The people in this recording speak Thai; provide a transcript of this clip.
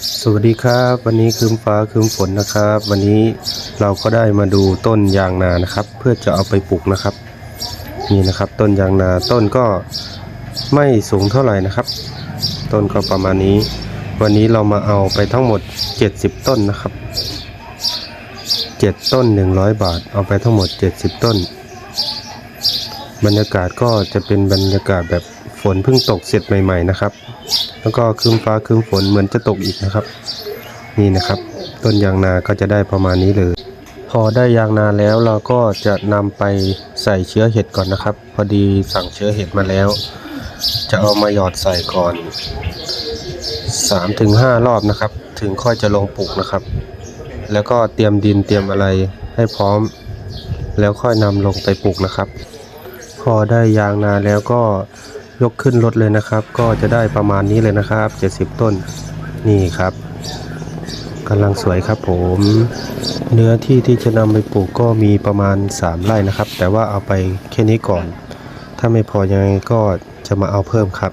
สวัสดีครับ วันนี้คืมฟ้าคืมฝนนะครับ วันนี้เราก็ได้มาดูต้นยางนานะครับ เพื่อจะเอาไปปลูกนะครับ นี่นะครับต้นยางนาต้นก็ไม่สูงเท่าไหร่นะครับ ต้นก็ประมาณนี้ วันนี้เรามาเอาไปทั้งหมด 70 ต้นนะครับ 7 ต้น 100 บาท เอาไปทั้งหมด 70 ต้น บรรยากาศก็จะเป็นบรรยากาศแบบ ฝนเพิ่งตกเสร็จใหม่ ๆนะครับ แล้วก็คืมฟ้าคืมฝนเหมือนจะตกอีกนะครับ นี่นะครับ ต้นยางนาก็จะได้ประมาณนี้เลย พอได้ยางนาแล้วเราก็จะนำไปใส่เชื้อเห็ดก่อนนะครับ พอดีสั่งเชื้อเห็ดมาแล้ว จะเอามาหยอดใส่ก่อน3-5ถึงรอบนะครับ ถึงค่อยจะลงปลูกนะครับ แล้วก็เตรียมดินเตรียมอะไรให้พร้อม แล้วค่อยนำลงไปปลูกนะครับ พอได้ยางนาแล้วก็ ยกขึ้นรถเลยนะครับ ก็จะได้ประมาณนี้เลยนะครับ 70 ต้นนี่ครับกำลังสวยครับผม เนื้อที่ที่จะนำไปปลูกก็มีประมาณ 3 ไร่นะครับ แต่ว่าเอาไปแค่นี้ก่อน ถ้าไม่พอยังไงก็จะมาเอาเพิ่มครับ